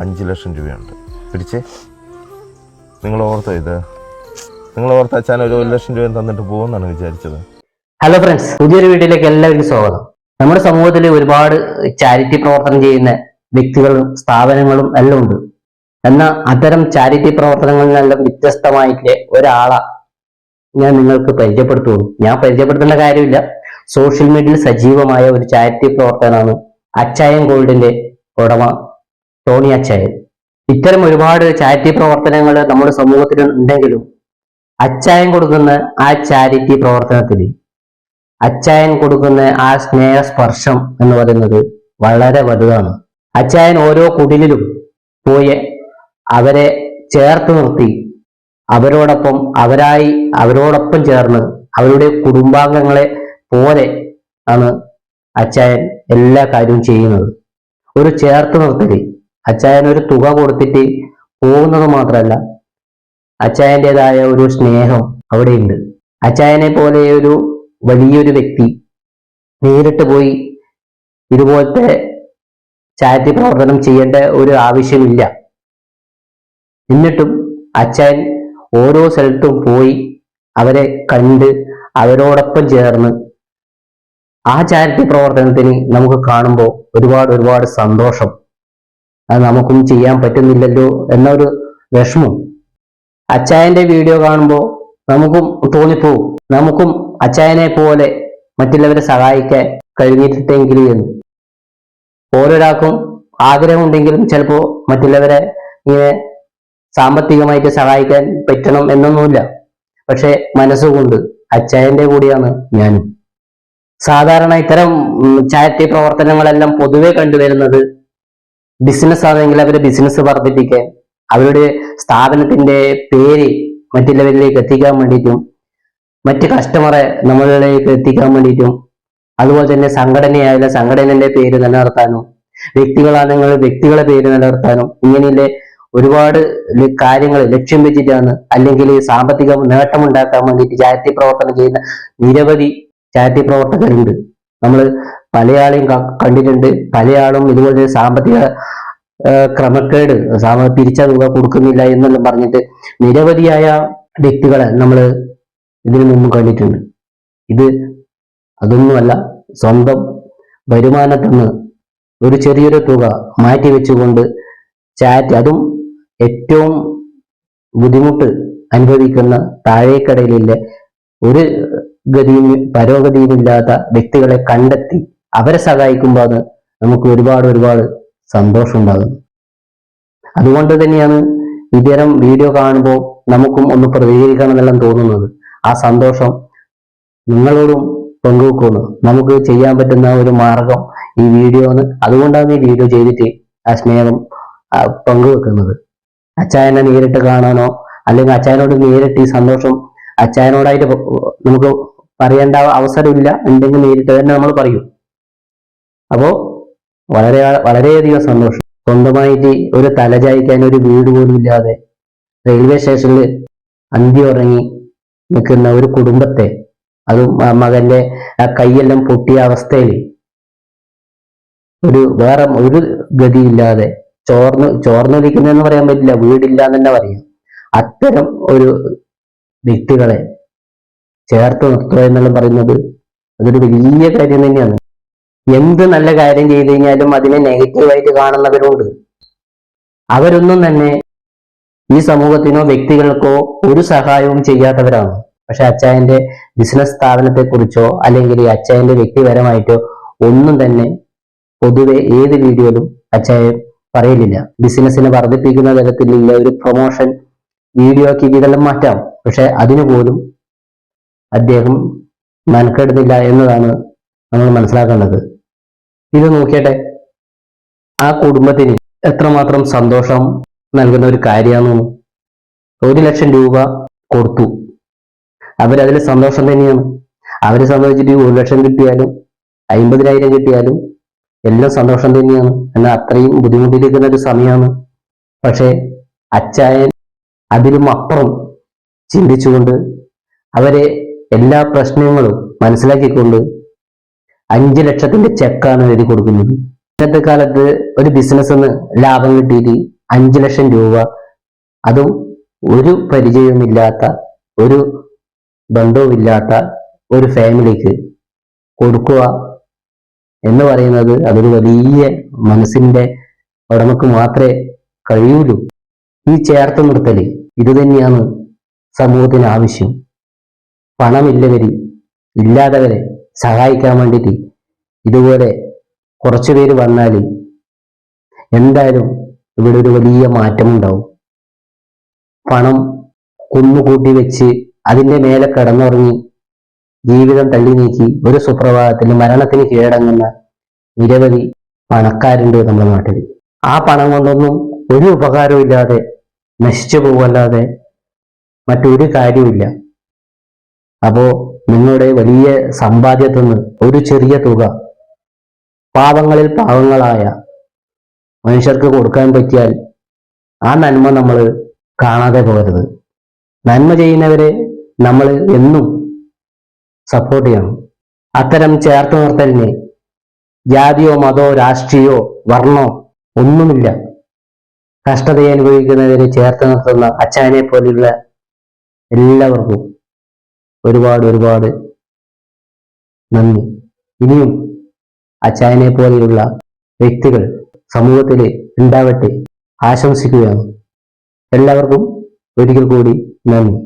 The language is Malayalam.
അഞ്ച് ലക്ഷം രൂപയുണ്ട്. പിടിച്ചേ. നിങ്ങൾ ഓർത്തോ ഇത്? നിങ്ങൾ ഓർത്ത അച്ഛൻ ഒരു ഒരു ലക്ഷം രൂപ തന്നിട്ട് പോകുമെന്നാണ് വിചാരിച്ചത്. ഹലോ ഫ്രണ്ട്സ് പുതിയൊരു വീഡിയോയിലേക്ക് എല്ലാവർക്കും സ്വാഗതം. നമ്മുടെ സമൂഹത്തിൽ ഒരുപാട് ചാരിറ്റി പ്രവർത്തനം ചെയ്യുന്ന വ്യക്തികളും സ്ഥാപനങ്ങളും എല്ലാം ഉണ്ട്. എന്നാൽ അത്തരം ചാരിറ്റി പ്രവർത്തനങ്ങളിലെല്ലാം വ്യത്യസ്തമായിട്ട് ഒരാളെ ഞാൻ നിങ്ങൾക്ക് പരിചയപ്പെടുത്തുള്ളൂ. ഞാൻ പരിചയപ്പെടുത്തേണ്ട കാര്യമില്ല. സോഷ്യൽ മീഡിയയിൽ സജീവമായ ഒരു ചാരിറ്റി പ്രവർത്തനമാണ് അച്ചായൻ ഗോൾഡിന്റെ ഉടമ ടോണി അച്ചായൻ ഇത്തരം ഒരുപാട് ചാരിറ്റി പ്രവർത്തനങ്ങൾ നമ്മുടെ സമൂഹത്തിൽ ഉണ്ടെങ്കിലും അച്ചായൻ കൊടുക്കുന്ന ആ ചാരിറ്റി പ്രവർത്തനത്തിൽ അച്ചായൻ കൊടുക്കുന്ന ആ സ്നേഹസ്പർശം എന്ന് പറയുന്നത് വളരെ വലുതാണ്. അച്ചായൻ ഓരോ കുടിലിലും പോയി അവരെ ചേർത്ത് നിർത്തി അവരോടൊപ്പം അവരായി അവരോടൊപ്പം ചേർന്ന് അവരുടെ കുടുംബാംഗങ്ങളെ പോലെ ആണ് അച്ചായൻ എല്ലാ കാര്യവും ചെയ്യുന്നത്. ഒരു ചേർത്ത് നിർത്തൽ അച്ചായൻ ഒരു തുക കൊടുത്തിട്ട് പോകുന്നത് മാത്രമല്ല അച്ചായന്റെതായ ഒരു സ്നേഹം അവിടെയുണ്ട്. അച്ചായനെ പോലെ ഒരു വലിയൊരു വ്യക്തി നേരിട്ട് പോയി ഇതുപോലത്തെ ചാരിറ്റി പ്രവർത്തനം ചെയ്യേണ്ട ഒരു ആവശ്യമില്ല. എന്നിട്ടും അച്ചായൻ ഓരോ സ്ഥലത്തും പോയി അവരെ കണ്ട് അവരോടൊപ്പം ചേർന്ന് ആ ചാരിറ്റി പ്രവർത്തനത്തിന് നമുക്ക് കാണുമ്പോൾ ഒരുപാട് ഒരുപാട് സന്തോഷം. അത് നമുക്കും ചെയ്യാൻ പറ്റുന്നില്ലല്ലോ എന്നൊരു വിഷമം. അച്ചായന്റെ വീഡിയോ കാണുമ്പോൾ നമുക്കും തോന്നിപ്പോവും നമുക്കും അച്ചായനെ പോലെ മറ്റുള്ളവരെ സഹായിക്കാൻ കഴിഞ്ഞിട്ടെങ്കിൽ എന്ന്. ഓരോരാൾക്കും ആഗ്രഹമുണ്ടെങ്കിലും ചിലപ്പോൾ മറ്റുള്ളവരെ ഇങ്ങനെ സാമ്പത്തികമായിട്ട് സഹായിക്കാൻ പറ്റണം എന്നൊന്നുമില്ല. പക്ഷെ മനസ്സുകൊണ്ട് അച്ചായന്റെ കൂടിയാണ് ഞാനും. സാധാരണ ഇത്തരം ചാരിറ്റി പ്രവർത്തനങ്ങളെല്ലാം പൊതുവെ കണ്ടുവരുന്നത് ബിസിനസ് ആണെങ്കിൽ അവരുടെ ബിസിനസ് വർദ്ധിപ്പിക്കാൻ അവരുടെ സ്ഥാപനത്തിന്റെ പേര് മറ്റുള്ളവരിലേക്ക് എത്തിക്കാൻ വേണ്ടിയിട്ടും മറ്റ് കസ്റ്റമറെ നമ്മളിലേക്ക് എത്തിക്കാൻ വേണ്ടിയിട്ടും അതുപോലെ തന്നെ സംഘടനയായാലും സംഘടനന്റെ പേര് നിലനിർത്താനും വ്യക്തികളാണെങ്കിൽ വ്യക്തികളെ പേര് നിലനിർത്താനും ഇങ്ങനെയുള്ള ഒരുപാട് കാര്യങ്ങൾ ലക്ഷ്യം വെച്ചിട്ടാണ് അല്ലെങ്കിൽ സാമ്പത്തിക നേട്ടമുണ്ടാക്കാൻ വേണ്ടിയിട്ട് ചാരിറ്റി പ്രവർത്തനം ചെയ്യുന്ന നിരവധി ചാരിറ്റി പ്രവർത്തകരുണ്ട്. നമ്മൾ പലയാളെയും കണ്ടിട്ടുണ്ട്. പലയാളും ഇതുപോലെ സാമ്പത്തിക ക്രമക്കേട് സാമ പിരിച്ച തുക കൊടുക്കുന്നില്ല എന്നെല്ലാം പറഞ്ഞിട്ട് നിരവധിയായ വ്യക്തികളെ നമ്മൾ ഇതിനു മുമ്പ് കണ്ടിട്ടുണ്ട്. ഇത് അതൊന്നുമല്ല സ്വന്തം വരുമാനത്തിൽ നിന്ന് ഒരു ചെറിയൊരു തുക മാറ്റി വെച്ചുകൊണ്ട് ചാറ്റ് അതും ഏറ്റവും ബുദ്ധിമുട്ട് അനുഭവിക്കുന്ന താഴേക്കടയിലെ ഒരു ഗതിയും പരോഗതിയുമില്ലാത്ത വ്യക്തികളെ കണ്ടെത്തി അവരെ സഹായിക്കുമ്പോൾ അത് നമുക്ക് ഒരുപാട് ഒരുപാട് സന്തോഷം ഉണ്ടാകുന്നു അതുകൊണ്ട് തന്നെയാണ് ഇത്തരം വീഡിയോ കാണുമ്പോൾ നമുക്കും ഒന്ന് പ്രതികരിക്കണം എന്നെല്ലാം തോന്നുന്നത്. ആ സന്തോഷം നിങ്ങളോടും പങ്കുവെക്കുന്നു. നമുക്ക് ചെയ്യാൻ പറ്റുന്ന ഒരു മാർഗം ഈ വീഡിയോ ആണ് അതുകൊണ്ടാണ് ഈ വീഡിയോ ചെയ്തിട്ട് ആ സ്നേഹം പങ്കുവെക്കുന്നത്. അച്ചായനെ നേരിട്ട് കാണാനോ അല്ലെങ്കിൽ അച്ചായനോട് നേരിട്ട് ഈ സന്തോഷം അച്ചായനോടായിട്ട് നമുക്ക് പറയേണ്ട അവസരമില്ല. ഉണ്ടെങ്കിൽ നേരിട്ട് തന്നെ നമ്മൾ പറയും. അപ്പോ വളരെ വളരെയധികം സന്തോഷം. സ്വന്തമായിട്ട് ഒരു തലചായ്ക്കാൻ ഒരു വീട് പോലും ഇല്ലാതെ റെയിൽവേ സ്റ്റേഷനിൽ അന്തി ഉറങ്ങി നിൽക്കുന്ന ഒരു കുടുംബത്തെ അതും മകന്റെ ആ കൈയെല്ലാം പൊട്ടിയ അവസ്ഥയിൽ ഒരു വേറെ ഒരു ഗതിയില്ലാതെ ചോർന്ന് ചോർന്നൊലിക്കുന്നതെന്ന് പറയാൻ പറ്റില്ല വീടില്ല എന്ന് തന്നെ പറയാം. അത്തരം ഒരു വ്യക്തികളെ ചേർത്ത് നിർത്തുക എന്നെല്ലാം പറയുന്നത് അതൊരു വലിയ കാര്യം തന്നെയാണ്. എന്ത് നല്ല കാര്യം ചെയ്തു കഴിഞ്ഞാലും അതിനെ നെഗറ്റീവായിട്ട് കാണുന്നവരുണ്ട്. അവരൊന്നും തന്നെ ഈ സമൂഹത്തിനോ വ്യക്തികൾക്കോ ഒരു സഹായവും ചെയ്യാത്തവരാണ്. പക്ഷെ അച്ചായന്റെ ബിസിനസ് സ്ഥാപനത്തെ കുറിച്ചോ അല്ലെങ്കിൽ ഈ അച്ചായന്റെ വ്യക്തിപരമായിട്ടോ ഒന്നും തന്നെ പൊതുവെ ഏത് വീഡിയോയിലും അച്ചായൻ പറയലില്ല ബിസിനസ്സിനെ വർദ്ധിപ്പിക്കുന്ന തരത്തിലുള്ള ഒരു പ്രൊമോഷൻ വീഡിയോ ആക്കി ഇതെല്ലാം മാറ്റാം. പക്ഷെ അതിനു പോലും അദ്ദേഹം മെനക്കെടുന്നില്ല എന്നതാണ് നമ്മൾ മനസ്സിലാക്കേണ്ടത്. ഇത് നോക്കിയട്ടെ. ആ കുടുംബത്തിന് എത്രമാത്രം സന്തോഷം നൽകുന്ന ഒരു കാര്യമാണെന്ന് ഒരു ലക്ഷം രൂപ കൊടുത്തു. അവരതിൽ സന്തോഷം തന്നെയാണ്. അവർ സംബന്ധിച്ചിട്ട് ഈ ഒരു ലക്ഷം കിട്ടിയാലും അമ്പതിനായിരം കിട്ടിയാലും എല്ലാം സന്തോഷം തന്നെയാണ്. എന്നാൽ അത്രയും ബുദ്ധിമുട്ടിയിരിക്കുന്ന ഒരു സമയമാണ്. പക്ഷേ അച്ചായൻ അതിലും അപ്പുറം ചിന്തിച്ചുകൊണ്ട് അവരെ എല്ലാ പ്രശ്നങ്ങളും മനസ്സിലാക്കിക്കൊണ്ട് അഞ്ച് ലക്ഷത്തിന്റെ ചെക്കാണ് എഴുതി കൊടുക്കുന്നത്. ഇന്നത്തെ കാലത്ത് ഒരു ബിസിനസ് ലാഭം കിട്ടിയിട്ട് അഞ്ച് ലക്ഷം രൂപ. അതും ഒരു പരിചയവുമില്ലാത്ത ഒരു ബന്ധവുമില്ലാത്ത ഒരു ഫാമിലിക്ക് കൊടുക്കുക എന്ന് പറയുന്നത് അതൊരു വലിയ മനസ്സിന്റെ ഉടമക്ക് മാത്രമേ കഴിയൂലൂ. ഈ ചേർത്ത് നിർത്തൽ ഇത് തന്നെയാണ് സമൂഹത്തിന് ആവശ്യം. പണമില്ലവര് ഇല്ലാത്തവരെ സഹായിക്കാൻ വേണ്ടിയിട്ട് ഇതുപോലെ കുറച്ചു പേര് വന്നാൽ എന്തായാലും ഇവിടെ ഒരു വലിയ മാറ്റമുണ്ടാവും. പണം കുന്നുകൂട്ടി വെച്ച് അതിന്റെ മേലെ കിടന്നുറങ്ങി ജീവിതം തള്ളി നീക്കി ഒരു സുപ്രഭാതത്തിൽ മരണത്തിന് കീഴടങ്ങുന്ന നിരവധി പണക്കാരുണ്ട് നമ്മുടെ നാട്ടിൽ ആ പണം കൊണ്ടൊന്നും ഒരു ഉപകാരവും ഇല്ലാതെ നശിച്ചു പോകല്ലാതെ മറ്റൊരു കാര്യവുമില്ല. അപ്പോ നിങ്ങളുടെ വലിയ സമ്പാദ്യത്തിൽ നിന്ന് ഒരു ചെറിയ തുക പാവങ്ങളിൽ പാവങ്ങളായ മനുഷ്യർക്ക് കൊടുക്കാൻ പറ്റിയാൽ ആ നന്മ നമ്മൾ കാണാതെ പോകരുത്. നന്മ ചെയ്യുന്നവരെ നമ്മൾ എന്നും സപ്പോർട്ട് ചെയ്യണം. അത്തരം ചേർത്ത് നിർത്തലിന് ജാതിയോ മതോ രാഷ്ട്രീയോ വർണോ ഒന്നുമില്ല. കഷ്ടതയെ അനുഭവിക്കുന്നവരെ ചേർത്ത് നിർത്തുന്ന അച്ഛനെ പോലെയുള്ള എല്ലാവർക്കും ഒരുപാട് ഒരുപാട് നന്ദി. ഇനിയും അച്ചായനെ പോലെയുള്ള വ്യക്തികൾ സമൂഹത്തിൽ ഉണ്ടാവട്ടെ ആശംസിക്കുകയാണ്. എല്ലാവർക്കും ഒരിക്കൽ കൂടി നന്ദി.